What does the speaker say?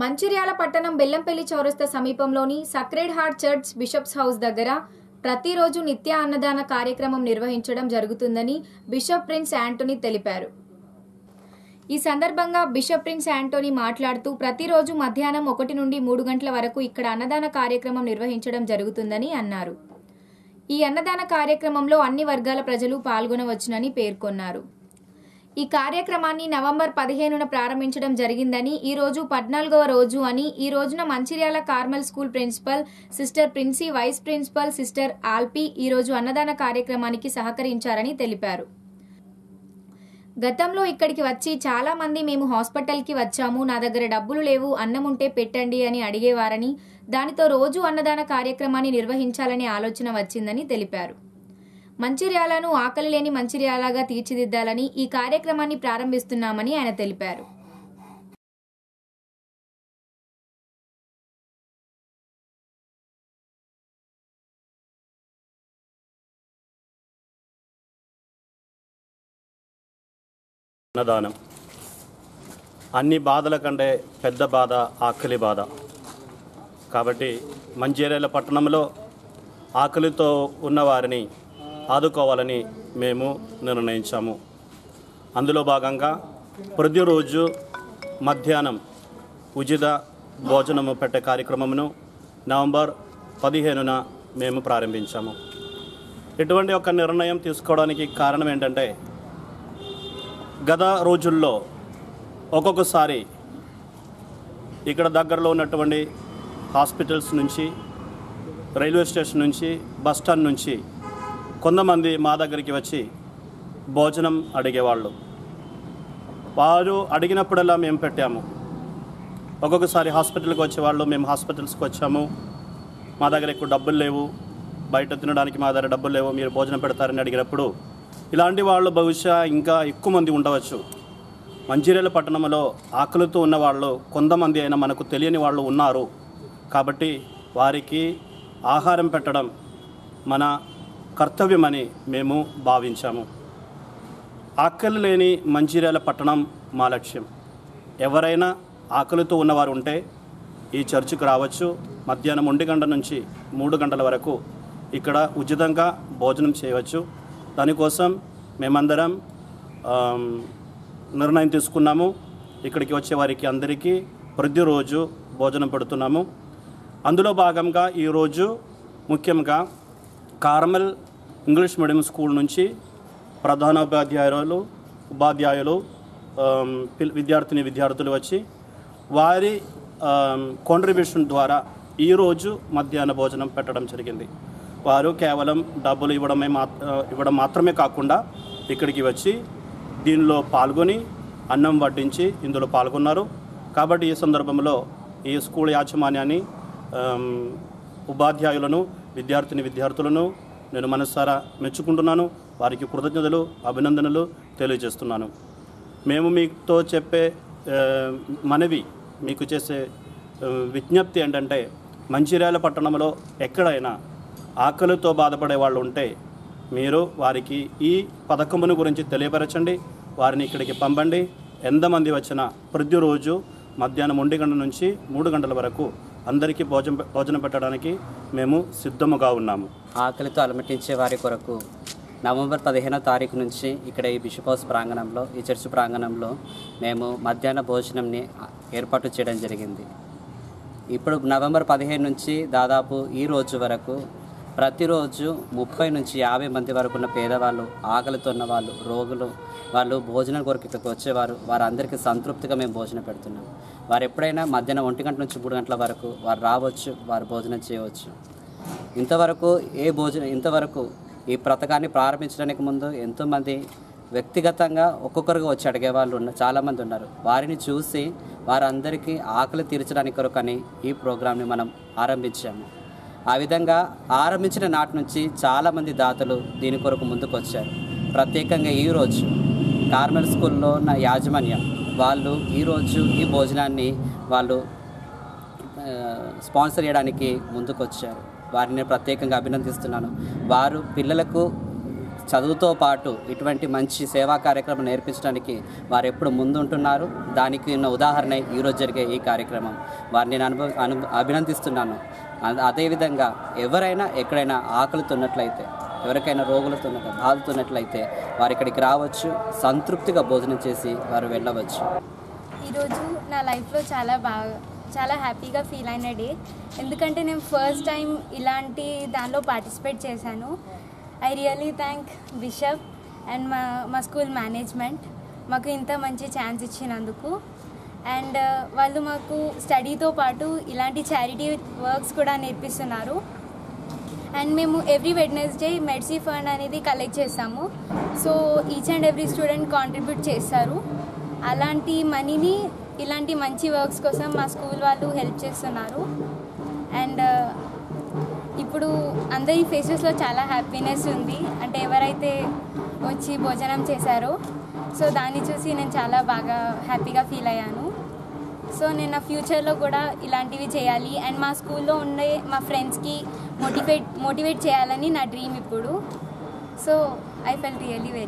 మంచిర్యాల పట్టణం బెల్లంపల్లి చౌరస్తా సమీపంలోని sacred heart church bishop's house దగ్గర ప్రతిరోజు నిత్య అన్నదాన కార్యక్రమం నిర్వహించడం జరుగుతుందని బిషప్ ప్రిన్స్ యాంటోనీ తెలిపారు. ఈ సందర్భంగా బిషప్ ప్రిన్స్ యాంటోనీ మాట్లాడుతూ ప్రతిరోజు మధ్యాహ్నం ఒకటి నుండి మూడు గంటల వరకు ఇక్కడ అన్నదాన కార్యక్రమం నిర్వహించడం జరుగుతుందని అన్నారు. ఈ అన్నదాన కార్యక్రమంలో అన్ని వర్గాల ప్రజలు పాల్గొనవచ్చునని పేర్కొన్నారు. ఈ కార్యక్రమాన్ని నవంబర్ పదిహేనున ప్రారంభించడం జరిగిందని ఈ రోజు పద్నాలుగవ రోజు అని ఈ రోజున Mancherial Carmel school principal sister Princy vice principal sister Alphy ఈ రోజు అన్నదాన కార్యక్రమానికి సహకరించారని తెలిపారు. గతంలో ఇక్కడికి వచ్చి చాలా మంది మేము హాస్పిటల్కి వచ్చాము నా దగ్గర డబ్బులు లేవు అన్నం ఉంటే పెట్టండి అని అడిగేవారని దానితో రోజు అన్నదాన కార్యక్రమాన్ని నిర్వహించాలనే ఆలోచన వచ్చిందని తెలిపారు. మంచిర్యాలను ఆకలి లేని మంచిర్యాలగా తీర్చిదిద్దాలని ఈ కార్యక్రమాన్ని ప్రారంభిస్తున్నామని ఆయన తెలిపారు. అన్నదానం. అన్ని బాధల కంటే పెద్ద బాధ ఆకలి బాధ. కాబట్టి మంచిర్యాల పట్టణంలో ఆకలితో ఉన్నవారిని ఆదుకోవాలని మేము నిర్ణయించాము. అందులో భాగంగా ప్రతిరోజు మధ్యాహ్నం ఉచిత భోజనము పెట్టే కార్యక్రమమును నవంబర్ పదిహేనున మేము ప్రారంభించాము. ఇటువంటి ఒక నిర్ణయం తీసుకోవడానికి కారణం ఏంటంటే గత రోజుల్లో ఒక్కొక్కసారి ఇక్కడ దగ్గరలో ఉన్నటువంటి హాస్పిటల్స్ నుంచి రైల్వే స్టేషన్ నుంచి బస్ స్టాండ్ నుంచి కొంతమంది మా దగ్గరికి వచ్చి భోజనం అడిగేవాళ్ళు. వారు అడిగినప్పుడల్లా మేము పెట్టాము. ఒక్కొక్కసారి హాస్పిటల్కి వచ్చేవాళ్ళు మేము హాస్పిటల్స్కి వచ్చాము. మా దగ్గర ఎక్కువ డబ్బులు లేవు. బయట తినడానికి మా దగ్గర డబ్బులు లేవు. మీరు భోజనం పెడతారని అడిగినప్పుడు ఇలాంటి వాళ్ళు బహుశా ఇంకా ఎక్కువ మంది ఉండవచ్చు. మంచిర్యాల పట్టణంలో ఆకలితో ఉన్న వాళ్ళు కొంతమంది అయినా మనకు తెలియని వాళ్ళు ఉన్నారు. కాబట్టి వారికి ఆహారం పెట్టడం మన కర్తవ్యమని మేము భావించాము. ఆకలి లేని మంచిర్యాల పట్టణం మా లక్ష్యం. ఎవరైనా ఆకలితో ఉన్నవారు ఉంటే ఈ చర్చికి రావచ్చు. మధ్యాహ్నం ఒంటి గంట నుంచి మూడు గంటల వరకు ఇక్కడ ఉచితంగా భోజనం చేయవచ్చు. దానికోసం మేమందరం నిర్ణయం తీసుకున్నాము. ఇక్కడికి వచ్చే వారికి అందరికీ ప్రతిరోజు భోజనం పెడుతున్నాము. అందులో భాగంగా ఈరోజు ముఖ్యంగా కార్మల్ ఇంగ్లీష్ మీడియం స్కూల్ నుంచి ప్రధానోపాధ్యాయులు ఉపాధ్యాయులు పిల్- విద్యార్థిని విద్యార్థులు వచ్చి వారి కాంట్రిబ్యూషన్ ద్వారా ఈరోజు మధ్యాహ్న భోజనం పెట్టడం జరిగింది. వారు కేవలం డబ్బులు ఇవ్వడమే మా ఇవ్వడం మాత్రమే కాకుండా ఇక్కడికి వచ్చి దీనిలో పాల్గొని అన్నం వడ్డించి ఇందులో పాల్గొన్నారు. కాబట్టి ఈ సందర్భంలో ఈ స్కూల్ యాజమాన్యాన్ని ఉపాధ్యాయులను విద్యార్థిని విద్యార్థులను నేను మనస్సారా మెచ్చుకుంటున్నాను. వారికి కృతజ్ఞతలు అభినందనలు తెలియజేస్తున్నాను. మేము మీతో చెప్పే మనవి మీకు చేసే విజ్ఞప్తి ఏంటంటే మంచిర్యాల పట్టణంలో ఎక్కడైనా ఆకలితో బాధపడే వాళ్ళు ఉంటే మీరు వారికి ఈ పథకమును గురించి తెలియపరచండి. వారిని ఇక్కడికి పంపండి. ఎంతమంది వచ్చినా ప్రతిరోజు మధ్యాహ్నం ఒంటి గంట నుంచి మూడు గంటల వరకు అందరికీ భోజనం భోజనం పెట్టడానికి మేము సిద్ధముగా ఉన్నాము. ఆకలితో అలమటించే వారి కొరకు నవంబర్ పదిహేనో తారీఖు నుంచి ఇక్కడ ఈ బిషప్ హౌస్ ప్రాంగణంలో ఈ చర్చ్ ప్రాంగణంలో మేము మధ్యాహ్న భోజనంని ఏర్పాటు చేయడం జరిగింది. ఇప్పుడు నవంబర్ పదిహేను నుంచి దాదాపు ఈ రోజు వరకు ప్రతిరోజు ముప్పై నుంచి యాభై మంది వరకు ఉన్న పేదవాళ్ళు ఆకలితో ఉన్న వాళ్ళు రోగులు వాళ్ళు భోజనం కొరకు ఇక్కడికి వచ్చేవారు. వారందరికీ సంతృప్తిగా మేము భోజనం పెడుతున్నాం. వారు ఎప్పుడైనా మధ్యాహ్నం ఒంటి గంట నుంచి మూడు గంటల వరకు వారు రావచ్చు వారు భోజనం చేయవచ్చు. ఇంతవరకు ఏ భోజనం ఇంతవరకు ఈ పథకాన్ని ప్రారంభించడానికి ముందు ఎంతోమంది వ్యక్తిగతంగా ఒక్కొక్కరుగా వచ్చి అడిగే వాళ్ళు ఉన్న చాలామంది ఉన్నారు. వారిని చూసి వారందరికీ ఆకలి తీర్చడానికి కొరకని ఈ ప్రోగ్రామ్ని మనం ఆరంభించాము. ఆ విధంగా ఆరంభించిన నాటి నుంచి చాలామంది దాతలు దీని కొరకు ముందుకొచ్చారు ప్రత్యేకంగా ఈరోజు కార్మెల్ స్కూల్లో ఉన్న యాజమాన్యం వాళ్ళు ఈరోజు ఈ భోజనాన్ని వాళ్ళు స్పాన్సర్ చేయడానికి ముందుకొచ్చారు వారిని ప్రత్యేకంగా అభినందిస్తున్నాను. వారు పిల్లలకు చదువుతో పాటు ఇటువంటి మంచి సేవా కార్యక్రమం నేర్పించడానికి వారు ఎప్పుడు ముందుంటున్నారు? దానికి ఉన్న ఉదాహరణ ఈరోజు జరిగే ఈ కార్యక్రమం. వారిని నేను అనుభవ అను అభినందిస్తున్నాను. అదేవిధంగా ఎవరైనా ఎక్కడైనా ఆకలితున్నట్లయితే ఎవరికైనా రోగులతో బాధతున్నట్లయితే వారు ఇక్కడికి రావచ్చు సంతృప్తిగా భోజనం చేసి వారు వెళ్ళవచ్చు. ఈరోజు నా లైఫ్లో చాలా బాగా చాలా హ్యాపీగా ఫీల్ అయిన డే. ఎందుకంటే నేను ఫస్ట్ టైం ఇలాంటి దానిలో పార్టిసిపేట్ చేశాను. I really thank bishop and మా మా స్కూల్ మేనేజ్మెంట్ మాకు ఇంత మంచి ఛాన్స్ ఇచ్చినందుకు. అండ్ uh, వాళ్ళు మాకు స్టడీతో పాటు ఇలాంటి చారిటీ వర్క్స్ కూడా నేర్పిస్తున్నారు. అండ్ మేము ఎవ్రీ వెడ్నెస్డే మెడ్సీ ఫండ్ అనేది కలెక్ట్ చేస్తాము. So each and every student contribute చేస్తారు. అలాంటి మనీని ఇలాంటి మంచి వర్క్స్ కోసం మా స్కూల్ వాళ్ళు హెల్ప్ చేస్తున్నారు. అండ్ ఇప్పుడు అందరి ఫేసెస్లో చాలా హ్యాపీనెస్ ఉంది. అంటే ఎవరైతే వచ్చి భోజనం చేశారో సో దాన్ని చూసి నేను చాలా బాగా హ్యాపీగా ఫీల్ అయ్యాను. సో నేను నా ఫ్యూచర్లో కూడా ఇలాంటివి చేయాలి. అండ్ మా స్కూల్లో ఉండే మా ఫ్రెండ్స్కి మోటివేట్ మోటివేట్ చేయాలని నా డ్రీమ్ ఇప్పుడు. So I feel really very